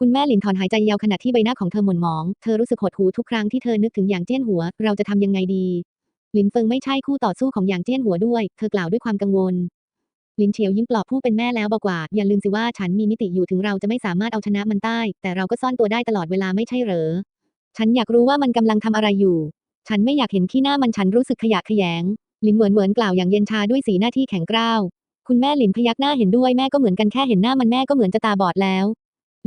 คุณแม่หลินถอนหายใจยาวขณะที่ใบหน้าของเธอหม่นหมอง เธอรู้สึกหดหูทุกครั้งที่เธอนึกถึงหยางเจี้ยนหัว เราจะทำยังไงดี หลินเฟิงไม่ใช่คู่ต่อสู้ของหยางเจี้ยนหัวด้วย เธอกล่าวด้วยความกังวล หลินเฉียวยิ้มปลอบผู้เป็นแม่แล้วบอกว่า อย่าลืมสิว่าฉันมีมิติอยู่ถึงเราจะไม่สามารถเอาชนะมันได้ แต่เราก็ซ่อนตัวได้ตลอดเวลาไม่ใช่เหรอ ฉันอยากรู้ว่ามันกำลังทำอะไรอยู่ ฉันไม่อยากเห็นขี้หน้ามันฉันรู้สึกขยะแขยง หลินเหวินเหวินกล่าวอย่างเย็นชาด้วยสีหน้าที่แข็งกร้าว คุณแม่หลินพยักหน้าเห็นด้วยแม่ก็เหมือนกันแค่เห็นหน้ามันแม่ก็เหมือนจะตาบอดแล้ว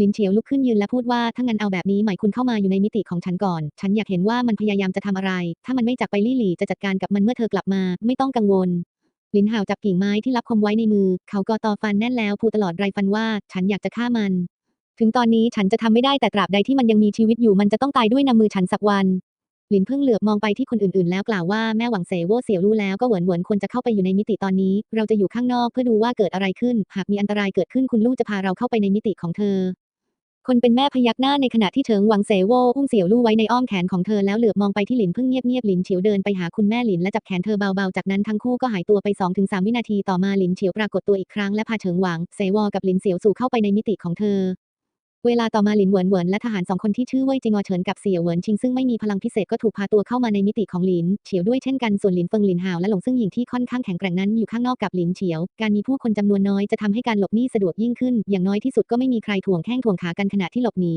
ลินเฉียวลุกขึ้นยืนและพูดว่าถ้างั้นเอาแบบนี้หมายคุณเข้ามาอยู่ในมิติของฉันก่อน ฉันอยากเห็นว่ามันพยายามจะทำอะไร ถ้ามันไม่จับไปลี่หลี่จะจัดการกับมันเมื่อเธอกลับมา ไม่ต้องกังวลลินห่าวจับกิ่งไม้ที่รับคมไว้ในมือ เขากอต่อฟันแน่นแล้วพูดตลอดไรฟันว่า ฉันอยากจะฆ่ามัน ถึงตอนนี้ฉันจะทำไม่ได้แต่ตราบใดที่มันยังมีชีวิตอยู่มันจะต้องตายด้วยน้ำมือฉันสักวันลินเพิ่งเหลือบมองไปที่คนอื่นๆ แล้วกล่าวว่าแม่หวังเสโว่เสียวรู้แล้วก็เหวินเหวินควรจะเข้าไปอยู่ในมิติตอนนี้ เราจะอยู่ข้างนอกเพื่อดูว่าเกิดอะไรขึ้น หากมีอันตรายเกิดขึ้นคุณลู่จะพาเราเข้าไปในมิติของเธอ คนเป็นแม่พยักหน้าในขณะที่เถิงหวังเสโวอุ้มเสี่ยวลู่ไว้ในอ้อมแขนของเธอแล้วเหลือบมองไปที่หลินเพิ่งเงียบๆหลินเฉียวเดินไปหาคุณแม่หลินและจับแขนเธอเบาๆจากนั้นทั้งคู่ก็หายตัวไป2-3วินาทีต่อมาหลินเฉียวปรากฏตัวอีกครั้งและพาเฉิงหวังเสวอกับหลินเสี่ยวสู่เข้าไปในมิติของเธอ เวลาต่อมาหลินเหวินเหวินและทหารสองคนที่ชื่อเว่ยจิงอเฉินกับเสี่ยวเหวินชิงซึ่งไม่มีพลังพิเศษก็ถูกพาตัวเข้ามาในมิติของหลินเฉียวด้วยเช่นกันส่วนหลินเฟิงหลินหาวและหลงซึ่งหญิงที่ค่อนข้างแข็งแกร่งนั้นอยู่ข้างนอกกับหลินเฉียว การมีผู้คนจำนวนน้อยจะทำให้การหลบหนีสะดวกยิ่งขึ้น อย่างน้อยที่สุดก็ไม่มีใครถ่วงแข้งถ่วงขากันขณะที่หลบหนี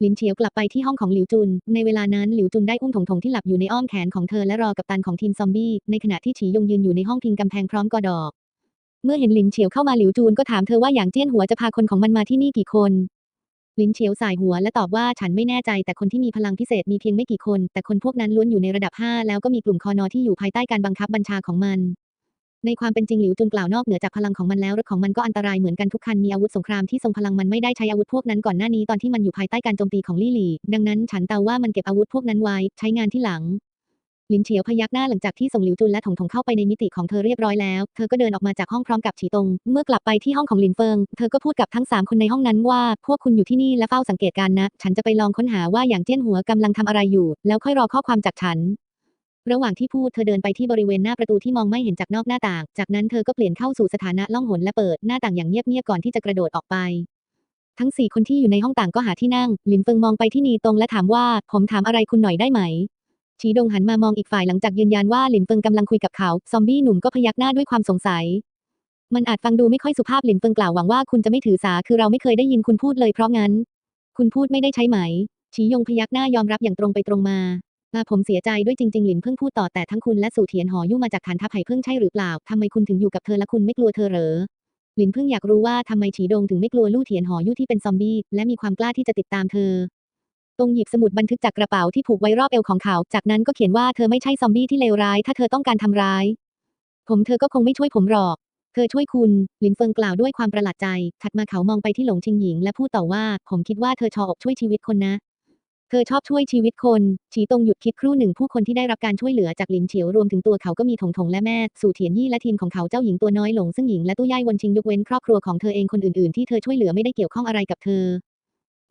หลินเฉียวกลับไปที่ห้องของหลิวจุน ในเวลานั้นหลิวจุนได้อุ้มถงถงที่หลับอยู่ในอ้อมแขนของเธอและรอกับตันของทีมซอมบี้ ในขณะที่ฉียงยืนอยู่ในห้องพิงกำแพงพร้อมกอดอก เมื่อเห็นลินเฉียวเข้ามาหลิวจูนก็ถามเธอว่าอย่างเจี้ยนหัวจะพาคนของมันมาที่นี่กี่คน ลินเฉียวสายหัวและตอบว่าฉันไม่แน่ใจแต่คนที่มีพลังพิเศษมีเพียงไม่กี่คน แต่คนพวกนั้นล้วนอยู่ในระดับ 5 แล้วก็มีกลุ่มคอนอที่อยู่ภายใต้การบังคับบัญชาของมัน ในความเป็นจริงหลิวจุนกล่าวนอกเหนือจากพลังของมันแล้วรถของมันก็อันตรายเหมือนกันทุกคันมีอาวุธสงครามที่ทรงพลังมันไม่ได้ใช้อาวุธพวกนั้นก่อนหน้านี้ตอนที่มันอยู่ภายใต้การโจมตีของลี่หลี่ ดังนั้นฉันเดาว่ามันเก็บอาวุธพวกนั้นไว้ใช้งานที่หลัง ลินเฉียวพยักหน้าหลังจากที่ส่งหลิวจุนและถงถงเข้าไปในมิติของเธอเรียบร้อยแล้ว เธอก็เดินออกมาจากห้องพร้อมกับฉีตง เมื่อกลับไปที่ห้องของหลินเฟิง เธอก็พูดกับทั้งสามคนในห้องนั้นว่า พวกคุณอยู่ที่นี่และเฝ้าสังเกตการณ์นะ ฉันจะไปลองค้นหาว่าอย่างเจี้ยนหัวกำลังทำอะไรอยู่ แล้วค่อยรอข้อความจากฉันระหว่างที่พูดเธอเดินไปที่บริเวณหน้าประตูที่มองไม่เห็นจากนอกหน้าต่าง จากนั้นเธอก็เปลี่ยนเข้าสู่สถานะล่องหนและเปิดหน้าต่างอย่างเงียบๆก่อนที่จะกระโดดออกไป ทั้งสี่คนที่อยู่ในห้องต่างก็หาที่นั่ง หลินเฟิงมองไปที่นีตงและถามว่า ผมถามอะไรคุณหน่อยได้ไหม ชีดงหันมามองอีกฝ่ายหลังจากยืนยันว่าหลินเฟิงกำลังคุยกับเขา ซอมบี้หนุ่มก็พยักหน้าด้วยความสงสัย มันอาจฟังดูไม่ค่อยสุภาพหลินเฟิงกล่าวหวังว่าคุณจะไม่ถือสาคือเราไม่เคยได้ยินคุณพูดเลยเพราะงั้น คุณพูดไม่ได้ใช่ไหม ชียงพยักหน้ายอมรับอย่างตรงไปตรงมาอาผมเสียใจด้วยจริงๆ หลินเพิ่งพูดต่อแต่ทั้งคุณและสู่เทียนหอยู่มาจากฐานทัพไห่เพิ่งใช่หรือเปล่าทำไมคุณถึงอยู่กับเธอและคุณไม่กลัวเธอเหรอหลินเพิ่งอยากรู้ว่าทำไมฉีดงถึงไม่กลัวลู่เทียนหอยู่ที่เป็นซอมบี้และมีความกล้าที่จะติดตามเธอ งหยิบสมุดบันทึกจากกระเป๋าที่ผูกไว้รอบเอวของเขา จากนั้นก็เขียนว่าเธอไม่ใช่ซอมบี้ที่เลวร้าย ถ้าเธอต้องการทำร้าย ผมเธอก็คงไม่ช่วยผมหรอก เธอช่วยคุณ หลินเฟิงกล่าวด้วยความประหลาดใจ ถัดมาเขามองไปที่หลงชิงหญิง และพูดต่อว่า ผมคิดว่าเธอชอบอกช่วยชีวิตคนนะ เธอชอบช่วยชีวิตคน ฉีตงหยุดคิดครู่หนึ่งผู้คนที่ได้รับการช่วยเหลือจากหลินเฉียวรวมถึงตัวเขาก็มีถงถงและแม่ สู่เทียนยี่และทีมของเขาเจ้าหญิงตัวน้อยหลงซึ่งหญิงและตู้ย่ายวนชิงยกเว้นครอบครัวของเธอเองคนอื่นๆที่เธอช่วยเหลือไม่ได้เกี่ยวข้องอะไรกับเธอ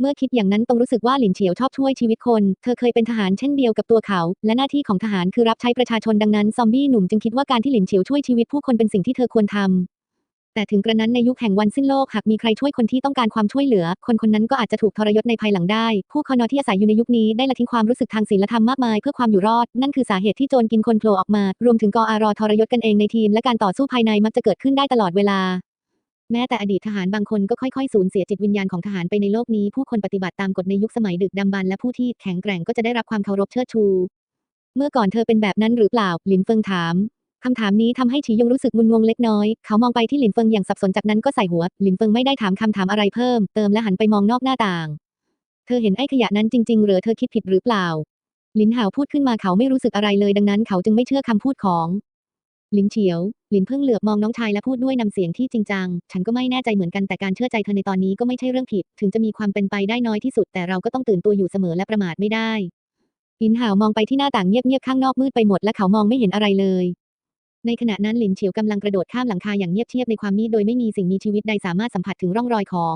เมื่อคิดอย่างนั้นตรงรู้สึกว่าหลินเฉียวชอบช่วยชีวิตคน เธอเคยเป็นทหารเช่นเดียวกับตัวเขา และหน้าที่ของทหารคือรับใช้ประชาชนดังนั้นซอมบี้หนุ่มจึงคิดว่าการที่หลินเฉียวช่วยชีวิตผู้คนเป็นสิ่งที่เธอควรทำแต่ถึงกระนั้นในยุคแห่งวันสิ้นโลกหากมีใครช่วยคนที่ต้องการความช่วยเหลือ คนคนนั้นก็อาจจะถูกทรยศในภายหลังได้ ผู้คนที่อาศัยอยู่ในยุคนี้ได้ละทิ้งความรู้สึกทางศีลธรรมมากมายเพื่อความอยู่รอด นั่นคือสาเหตุที่โจรกินคนโผล่ออกมา รวมถึงกออารอทรยศกันเองในทีมและการต่อสู้ภายในมักจะเกิดขึ้นได้ตลอดเวลา แม้แต่อดีตทหารบางคนก็ค่อยๆ สูญเสียจิตวิญญาณของทหารไปในโลกนี้ ผู้คนปฏิบัติตามกฎในยุคสมัยดึกดำบรรพ์และผู้ที่แข็งแกร่งก็จะได้รับความเคารพเชิดชู เมื่อก่อนเธอเป็นแบบนั้นหรือเปล่า หลินเฟิงถามคำถามนี้ทำให้ฉียงรู้สึกงุนงงเล็กน้อย เขามองไปที่หลินเฟิงอย่างสับสนจากนั้นก็ใส่หัว หลินเฟิงไม่ได้ถามคำถามอะไรเพิ่ม เติมและหันไปมองนอกหน้าต่าง เธอเห็นไอ้ขยะนั้นจริงๆหรือเธอคิดผิดหรือเปล่า หลินหาวพูดขึ้นมาเขาไม่รู้สึกอะไรเลยดังนั้นเขาจึงไม่เชื่อคำพูดของ ลินเฉียวหลินเพิ่งเหลือบมองน้องชายและพูดด้วยนำเสียงที่จริงจัง ฉันก็ไม่แน่ใจเหมือนกันแต่การเชื่อใจเธอในตอนนี้ก็ไม่ใช่เรื่องผิด ถึงจะมีความเป็นไปได้น้อยที่สุดแต่เราก็ต้องตื่นตัวอยู่เสมอและประมาทไม่ได้หลินหาวมองไปที่หน้าต่างเงียบๆข้างนอกมืดไปหมดและเขามองไม่เห็นอะไรเลย ในขณะนั้นหลินเฉียวกำลังกระโดดข้ามหลังคาอย่างเงียบเชียบในความมืดโดยไม่มีสิ่งมีชีวิตใดสามารถสัมผัสถึงร่องรอยของ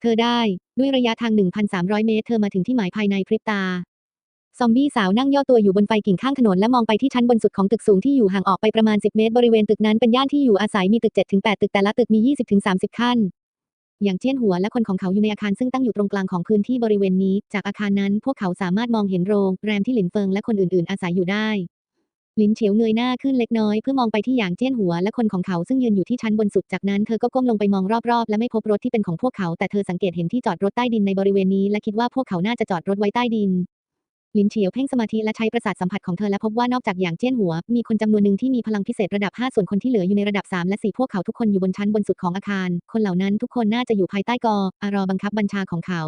เธอได้ ด้วยระยะทาง 1,300 เมตร เธอมาถึงที่หมายภายในพริบตา ซอมบี้สาวนั่งย่อตัวอยู่บนไฟกิ่งข้างถนนและมองไปที่ชั้นบนสุดของตึกสูงที่อยู่ห่างออกไปประมาณ 10 เมตร บริเวณตึกนั้นเป็นย่านที่อยู่อาศัยมีตึก 7-8 ตึกแต่ละตึกมี 20-30 ขั้น อย่างเจี้ยนหัวและคนของเขาอยู่ในอาคารซึ่งตั้งอยู่ตรงกลางของพื้นที่บริเวณนี้ จากอาคารนั้นพวกเขาสามารถมองเห็นโรงแรมที่หลินเฟิงและคนอื่น ๆ อาศัยอยู่ได้ลินเฉียวเงยหน้าขึ้นเล็กน้อยเพื่อมองไปที่หยางเจี้ยนหัวและคนของเขาซึ่งยืนอยู่ที่ชั้นบนสุดจากนั้นเธอก็ก้มลงไปมองรอบๆ และไม่พบรถที่เป็นของพวกเขาแต่เธอสังเกตเห็นที่จอดรถใต้ดินในบริเวณนี้และคิดว่าพวกเขาน่าจะจอดรถไว้ใต้ดิน ลินเฉียวเพ่งสมาธิและใช้ประสาทสัมผัสของเธอและพบว่านอกจากหยางเจี้ยนหัว มีคนจำนวนหนึ่งที่มีพลังพิเศษระดับ 5 ส่วนคนที่เหลืออยู่ในระดับ 3 และ 4 พวกเขาทุกคนอยู่บนชั้นบนสุดของอาคาร คนเหล่านั้นทุกคนน่าจะอยู่ภายใต้กออารอบังคับบัญชาของเขา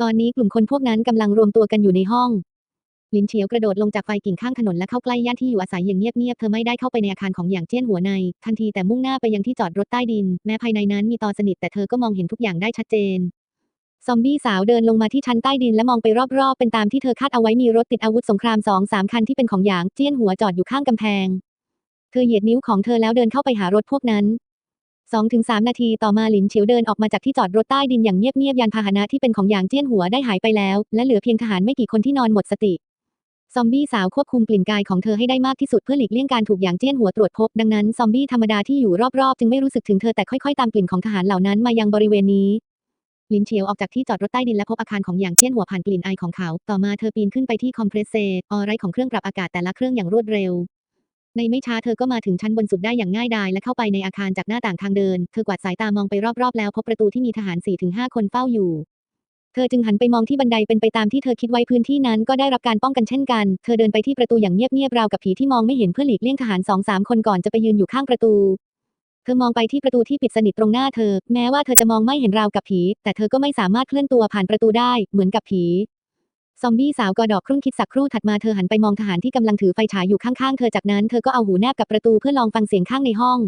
ตอนนี้กลุ่มคนพวกนั้นกำลังรวมตัวกันอยู่ในห้องลินเฉียวกระโดดลงจากไฟกิ่งข้างถนนและเข้าใกล้ย่านที่อยู่อาศัยอย่างเงียบๆ เธอไม่ได้เข้าไปในอาคารของหยางเจี้ยนหัวใน ทันทีแต่มุ่งหน้าไปยังที่จอดรถใต้ดิน แม้ภายในนั้นมีตอสนิทแต่เธอก็มองเห็นทุกอย่างได้ชัดเจน ซอมบี้สาวเดินลงมาที่ชั้นใต้ดินและมองไปรอบๆ เป็นตามที่เธอคาดเอาไว้มีรถติดอาวุธสงครามสองสามคันที่เป็นของหยางเจี้ยนหัวจอดอยู่ข้างกำแพง เธอเหยียดนิ้วของเธอแล้วเดินเข้าไปหารถพวกนั้น2-3นาทีต่อมาหลินเฉียวเดินออกมาจากที่จอดรถใต้ดินอย่างเงียบๆยานพาหนะที่เป็นของหยางเจี้ยนหัวได้หายไปแล้ว และเหลือเพียงทหารไม่กี่คนที่นอนหมดสติ ซอมบี้สาวควบคุมกลิ่นกายของเธอให้ได้มากที่สุดเพื่อหลีกเลี่ยงการถูกหยางเจี้ยนหัวตรวจพบดังนั้นซอมบี้ธรรมดาที่อยู่รอบๆ จึงไม่รู้สึกถึงเธอแต่ค่อยๆ ตามกลิ่นของทหารเหล่านั้นมายังบริเวณนี้ ลินเฉียวออกจากที่จอดรถใต้ดินและพบอาคารของหยางเจี้ยนหัวผ่านกลิ่นไอของเขา ต่อมาเธอปีนขึ้นไปที่คอมเพรสเซอร์ออไรของเครื่องปรับอากาศแต่ละเครื่องอย่างรวดเร็ว ในไม่ช้าเธอก็มาถึงชั้นบนสุดได้อย่างง่ายดายและเข้าไปในอาคารจากหน้าต่างทางเดิน เธอกวาดสายตามองไปรอบๆแล้วพบประตูที่มีทหาร4-5คนเฝ้าอยู่ เธอจึงหันไปมองที่บันไดเป็นไปตามที่เธอคิดไว้พื้นที่นั้นก็ได้รับการป้องกันเช่นกัน เธอเดินไปที่ประตูอย่างเงียบๆราวกับผีที่มองไม่เห็นเพื่อหลีกเลี่ยงทหารสองสามคนก่อนจะไปยืนอยู่ข้างประตู เธอมองไปที่ประตูที่ปิดสนิทตรงหน้าเธอ แม้ว่าเธอจะมองไม่เห็นราวกับผี แต่เธอก็ไม่สามารถเคลื่อนตัวผ่านประตูได้ เหมือนกับผี ซอมบี้สาวกอดอกครุ่นคิดสักครู่ถัดมาเธอหันไปมองทหารที่กำลังถือไฟฉายอยู่ข้างๆ เธอจากนั้นเธอก็เอาหูแนบกับประตูเพื่อลองฟังเสียงข้างในห้อง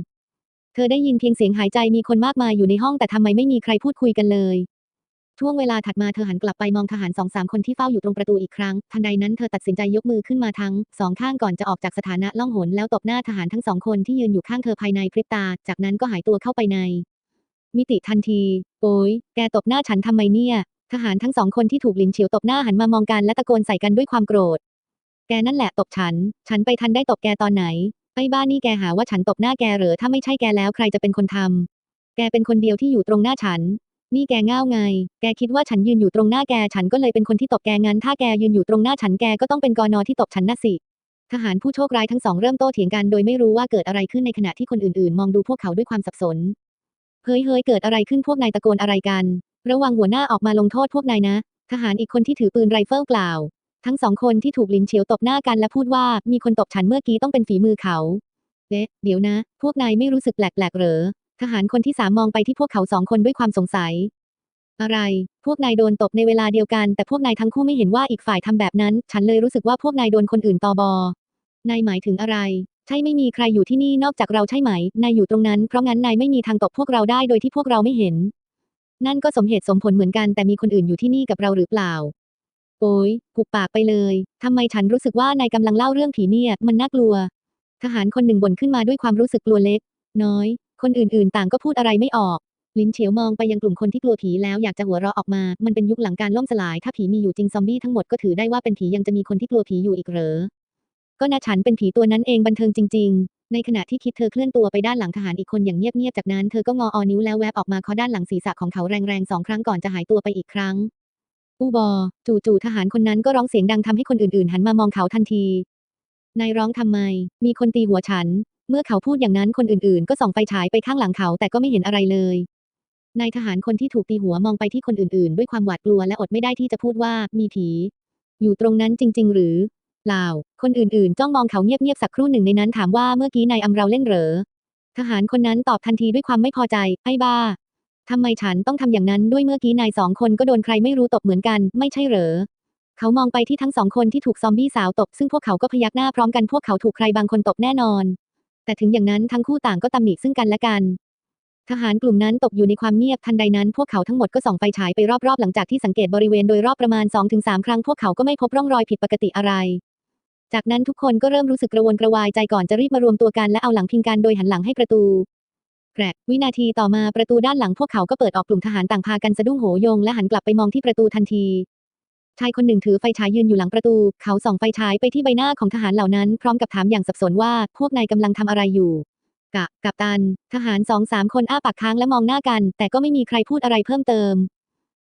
เธอได้ยินเพียงเสียงหายใจมีคนมากมายอยู่ในห้องแต่ทำไมไม่มีใครพูดคุยกันเลย ช่วงเวลาถัดมาเธอหันกลับไปมองทหารสองสามคนที่เฝ้าอยู่ตรงประตูอีกครั้ง ทันใดนั้นเธอตัดสินใจยกมือขึ้นมาทั้งสองข้างก่อนจะออกจากสถานะล่องหนแล้วตบหน้าทหารทั้งสองคนที่ยืนอยู่ข้างเธอภายในพริบตา จากนั้นก็หายตัวเข้าไปใน มิติทันที โอ้ยแกตบหน้าฉันทำไมเนี่ย ทหารทั้งสองคนที่ถูกลินเฉียวตบหน้าหันมามองกันและตะโกนใส่กันด้วยความโกรธ แกนั่นแหละตบฉัน ฉันไปทันได้ตบแกตอนไหน ไอ้บ้านี่แกหาว่าฉันตบหน้าแกเหรอ ถ้าไม่ใช่แกแล้วใครจะเป็นคนทำแกเป็นคนเดียวที่อยู่ตรงหน้าฉัน นี่แกง่าวไง แกคิดว่าฉันยืนอยู่ตรงหน้าแก ฉันก็เลยเป็นคนที่ตบแกงั้น ถ้าแกยืนอยู่ตรงหน้าฉันแกก็ต้องเป็นกอนอที่ตบฉันน่ะสิ ทหารผู้โชคร้ายทั้งสองเริ่มโต้เถียงกันโดยไม่รู้ว่าเกิดอะไรขึ้นในขณะที่คนอื่นๆ มองดูพวกเขาด้วยความสับสน เฮ้ยเฮ้ยเกิดอะไรขึ้นพวกนายตะโกนอะไรกัน ระวังหัวหน้าออกมาลงโทษพวกนายนะ ทหารอีกคนที่ถือปืนไรเฟิลกล่าว ทั้งสองคนที่ถูกลินเฉียวตบหน้ากันและพูดว่ามีคนตบฉันเมื่อกี้ต้องเป็นฝีมือเขาเอ๊ะเดี๋ยวนะ พวกนายไม่รู้สึกแปลกๆเหรอ ทหารคนที่สามมองไปที่พวกเขาสองคนด้วยความสงสัย อะไร พวกนายโดนตบในเวลาเดียวกัน แต่พวกนายทั้งคู่ไม่เห็นว่าอีกฝ่ายทำแบบนั้น ฉันเลยรู้สึกว่าพวกนายโดนคนอื่นตอบอนายหมายถึงอะไร ใช่ไม่มีใครอยู่ที่นี่นอกจากเราใช่ไหม นายอยู่ตรงนั้นเพราะงั้นนายไม่มีทางตบพวกเราได้โดยที่พวกเราไม่เห็น นั่นก็สมเหตุสมผลเหมือนกันแต่มีคนอื่นอยู่ที่นี่กับเราหรือเปล่า โอ้ยกุบปากไปเลยทำไมฉันรู้สึกว่านายกำลังเล่าเรื่องผีเนี่ย มันน่ากลัว ทหารคนหนึ่งบ่นขึ้นมาด้วยความรู้สึกกลัวเล็ก น้อย คนอื่นๆ ต่างก็พูดอะไรไม่ออก ลินเฉียวมองไปยังกลุ่มคนที่กลัวผีแล้วอยากจะหัวเราะออกมา มันเป็นยุคหลังการล่มสลาย ถ้าผีมีอยู่จริงซอมบี้ทั้งหมดก็ถือได้ว่าเป็นผียังจะมีคนที่กลัวผีอยู่อีกเหรอ ก็นะฉันเป็นผีตัวนั้นเองบันเทิงจริง ๆ ในขณะที่คิดเธอเคลื่อนตัวไปด้านหลังทหารอีกคนอย่างเงียบๆ จากนั้นเธอก็งออนิ้วแล้วแวบออกมาเคาะด้านหลังศีรษะของเขาแรงๆสองครั้งก่อนจะหายตัวไปอีกครั้ง อูบอ จู่ๆ ทหารคนนั้นก็ร้องเสียงดังทำให้คนอื่นๆ หันมามองเขาทันทีนายร้องทำไม มีคนตีหัวฉัน เมื่อเขาพูดอย่างนั้นคนอื่นๆ ก็ส่องไฟฉายไปข้างหลังเขาแต่ก็ไม่เห็นอะไรเลย นายทหารคนที่ถูกตีหัวมองไปที่คนอื่นๆ ด้วยความหวาดกลัวและอดไม่ได้ที่จะพูดว่ามีผี อยู่ตรงนั้นจริง ๆ หรือเปล่า คนอื่นๆ จ้องมองเขาเงียบๆสักครู่หนึ่งในนั้นถามว่าเมื่อกี้นายอำเราเล่นเหรอ ทหารคนนั้นตอบทันทีด้วยความไม่พอใจ ไอ้บ้าทำไมฉันต้องทำอย่างนั้นด้วยเมื่อกี้นายสองคนก็โดนใครไม่รู้ตบเหมือนกัน ไม่ใช่เหรอ เขามองไปที่ทั้งสองคนที่ถูกซอมบี้สาวตบ ซึ่งพวกเขาก็พยักหน้าพร้อมกันพวกเขาถูกใครบางคนตบแน่นอน แต่ถึงอย่างนั้นทั้งคู่ต่างก็ตำหนิซึ่งกันและกัน ทหารกลุ่มนั้นตกอยู่ในความเงียบทันใดนั้นพวกเขาทั้งหมดก็ส่องไฟฉายไปรอบๆ หลังจากที่สังเกตบริเวณโดยรอบประมาณ 2-3 ครั้งพวกเขาก็ไม่พบร่องรอยผิดปกติอะไร จากนั้นทุกคนก็เริ่มรู้สึกกระวนกระวายใจก่อนจะรีบมารวมตัวกันและเอาหลังพิงกันโดยหันหลังให้ประตูแกรกวินาทีต่อมาประตูด้านหลังพวกเขาก็เปิดออกกลุ่มทหารต่างพากันสะดุ้งโหยงและหันกลับไปมองที่ประตูทันที ชายคนหนึ่งถือไฟฉายยืนอยู่หลังประตู เขาส่องไฟฉายไปที่ใบหน้าของทหารเหล่านั้น พร้อมกับถามอย่างสับสนว่า พวกนายกำลังทำอะไรอยู่กะกัปตัน ทหารสองสามคนอ้าปากค้างและมองหน้ากัน แต่ก็ไม่มีใครพูดอะไรเพิ่มเติม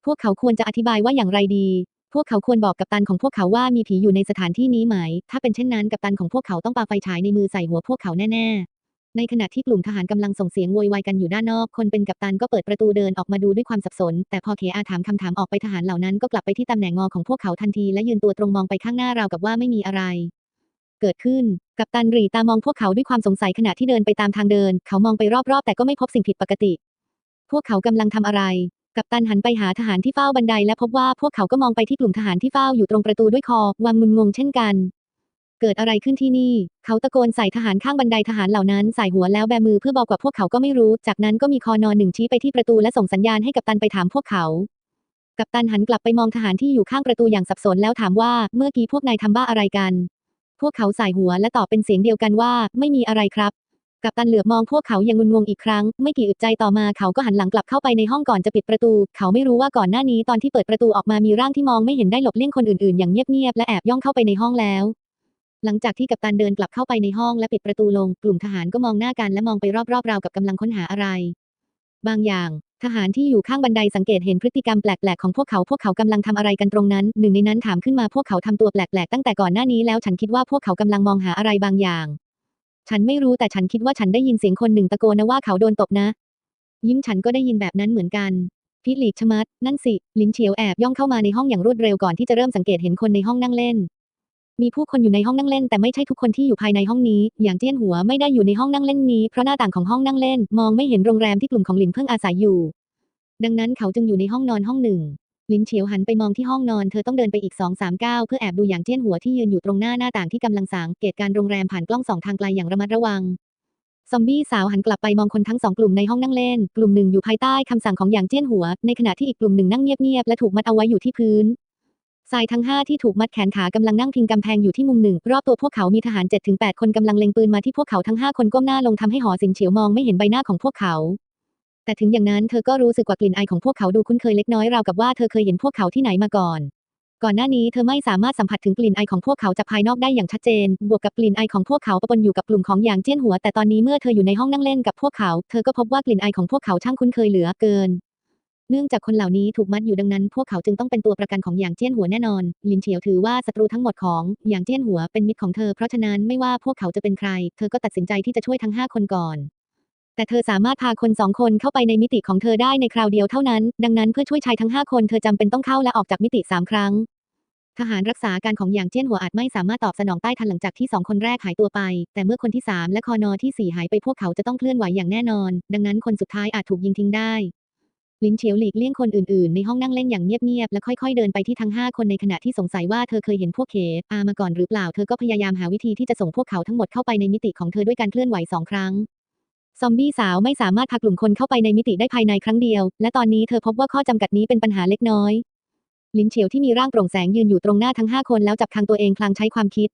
พวกเขาควรจะอธิบายว่าอย่างไรดี พวกเขาควรบอกกัปตันของพวกเขาว่ามีผีอยู่ในสถานที่นี้ไหม ถ้าเป็นเช่นนั้นกัปตันของพวกเขาต้องปาไฟฉายในมือใส่หัวพวกเขาแน่ๆ ในขณะที่กลุ่มทหารกำลังส่งเสียงโวยวายกันอยู่ด้านนอก คนเป็นกัปตันก็เปิดประตูเดินออกมาดูด้วยความสับสน แต่พอเคอาถามคำถามออกไปทหารเหล่านั้นก็กลับไปที่ตำแหน่งงอของพวกเขาทันทีและยืนตัวตรงมองไปข้างหน้าราวกับว่าไม่มีอะไร เกิดขึ้น กัปตันหรีตามองพวกเขาด้วยความสงสัยขณะที่เดินไปตามทางเดิน เขามองไปรอบๆ แต่ก็ไม่พบสิ่งผิดปกติ พวกเขากำลังทำอะไร กัปตันหันไปหาทหารที่เฝ้าบันไดและพบว่าพวกเขาก็มองไปที่กลุ่มทหารที่เฝ้าอยู่ตรงประตูด้วยคอวางงุนงงเช่นกัน เกิดอะไรขึ้นที่นี่ เขาตะโกนใส่ทหารข้างบันไดทหารเหล่านั้นใส่หัวแล้วแบมือเพื่อบอกว่าพวกเขาก็ไม่รู้ จากนั้นก็มีคอนอนหนึ่งชี้ไปที่ประตูและส่งสัญญาณให้กัปตันไปถามพวกเขากัปตันหันกลับไปมองทหารที่อยู่ข้างประตูอย่างสับสนแล้วถามว่าเมื่อกี้พวกนายทำบ้าอะไรกัน พวกเขาสายหัวและตอบเป็นเสียงเดียวกันว่า ไม่มีอะไรครับ กัปตันเหลือบมองพวกเขาอย่างงุนงงอีกครั้ง ไม่กี่อึดใจต่อมาเขาก็หันหลังกลับเข้าไปในห้องก่อนจะปิดประตู เขาไม่รู้ว่าก่อนหน้านี้ตอนที่เปิดประตูออกมามีร่างที่มองไม่เห็นได้หลบเลี่ยงคนอื่นๆ อย่างเงียบๆและแอบย่องเข้าไปในห้องแล้ว หลังจากที่กัปตันเดินกลับเข้าไปในห้องและปิดประตูลง กลุ่มทหารก็มองหน้ากันและมองไปรอบๆราวกับกำลังค้นหาอะไร บางอย่าง ทหารที่อยู่ข้างบันไดสังเกตเห็นพฤติกรรมแปลกๆของพวกเขาพวกเขากำลังทำอะไรกันตรงนั้น หนึ่งในนั้นถามขึ้นมาพวกเขาทำตัวแปลกๆตั้งแต่ก่อนหน้านี้แล้วฉันคิดว่าพวกเขากำลังมองหาอะไรบางอย่าง ฉันไม่รู้แต่ฉันคิดว่าฉันได้ยินเสียงคนหนึ่งตะโกนนะว่าเขาโดนตบนะ ยิ้มฉันก็ได้ยินแบบนั้นเหมือนกันพิหลีกชมัดนั่นสิ ลินเฉียวแอบย่องเข้ามาในห้องอย่างรวดเร็วก่อนที่จะเริ่มสังเกตเห็นคนในห้องนั่งเล่น มีผู้คนอยู่ในห้องนั่งเล่น แต่ไม่ใช่ทุกคนที่อยู่ภายในห้องนี้ อย่างเจี้ยนหัวไม่ได้อยู่ในห้องนั่งเล่นนี้เพราะหน้าต่างของห้องนั่งเล่น มองไม่เห็นโรงแรมที่กลุ่มของหลินเพิ่งอาศัยอยู่ ดังนั้นเขาจึงอยู่ในห้องนอนห้องหนึ่งลินเฉียวหันไปมองที่ห้องนอนเธอต้องเดินไปอีก2อสามก้าวเพื่อแอบดูอย่างเจี้ยนหัวที่ยืนอยู่ตรงหน้าหน้าต่างที่กำลังสังเกตการโรงแรมผ่านกล้องสองทางไกลอย่างระมัดระวัง ซอมบี้สาวหันกลับไปมองคนทั้งสองกลุ่มในห้องนั่งเล่น กลุ่มหนึ่งอยู่ภายใต้คำสั่งของอย่างเจี้ยนหัว ในขณะที่อีกกลุ่มหนึ่งนั่งเงียบๆและถูกมัดเอาไว้อยู่ที่พื้น ชายทั้งห้าที่ถูกมัดแขนขากำลังนั่งพิงกำแพงอยู่ที่มุมหนึ่ง รอบตัวพวกเขามีทหาร 7-8 คนกำลังเล็งปืนมาที่พวกเขาทั้งห้าคนก้มหน้าลงทำให้หอสินเฉียวมองไม่เห็นใบหน้าของพวกเขา แต่ถึงอย่างนั้นเธอก็รู้สึกว่ากลิ่นไอของพวกเขาดูคุ้นเคยเล็กน้อยราวกับว่าเธอเคยเห็นพวกเขาที่ไหนมาก่อน ก่อนหน้านี้เธอไม่สามารถสัมผัสถึงกลิ่นไอของพวกเขาจากภายนอกได้อย่างชัดเจน บวกกับกลิ่นไอของพวกเขาปะปนอยู่กับกลุ่มของหยางเจี้ยนหัว แต่ตอนนี้เมื่อเธออยู่ในห้องนั่งเล่นกับพวกเขา เธอก็พบว่ากลิ่นไอของพวกเขาช่างคุ้นเคยเหลือเกิน เนื่องจากคนเหล่านี้ถูกมัดอยู่ดังนั้น พวกเขาจึงต้องเป็นตัวประกันของหยางเจี้ยนหัวแน่นอน ลินเฉียวถือว่าศัตรูทั้งหมดของหยางเจี้ยนหัวเป็นมิตรของเธอ เพราะฉะนั้นไม่ว่าพวกเขาจะเป็นใคร เธอก็ตัดสินใจที่จะช่วยทั้งห้าคนก่อน แต่เธอสามารถพาคนสองคนเข้าไปในมิติของเธอได้ในคราวเดียวเท่านั้น ดังนั้นเพื่อช่วยชายทั้งห้าคนเธอจำเป็นต้องเข้าและออกจากมิติสามครั้งทหารรักษาการของหยางเจี้ยนหัวอาจไม่สามารถตอบสนองใต้ทันหลังจากที่สองคนแรกหายตัวไป แต่เมื่อคนที่สามและคอนอที่สี่หายไปพวกเขาจะต้องเคลื่อนไหวอย่างแน่นอน ดังนั้นคนสุดท้ายอาจถูกยิงทิ้งได้ ลินเฉียวหลีกเลี่ยงคนอื่นๆ ในห้องนั่งเล่นอย่างเงียบๆ และค่อยๆ เดินไปที่ทั้งห้าคนในขณะที่สงสัยว่าเธอเคยเห็นพวกเคอามาก่อนหรือเปล่า เธอก็พยายามหาวิธีที่จะส่งพวกเขาทั้งหมดเข้าไปในมิติของเธอด้วยการเคลื่อนไหวสองครั้ง ซอมบี้สาวไม่สามารถพากลุ่มคนเข้าไปในมิติได้ภายในครั้งเดียว และตอนนี้เธอพบว่าข้อจำกัดนี้เป็นปัญหาเล็กน้อย ลินเฉียวที่มีร่างโปร่งแสงยืนอยู่ตรงหน้าทั้งห้าคนแล้วจับคางตัวเองพลางใช้ความคิด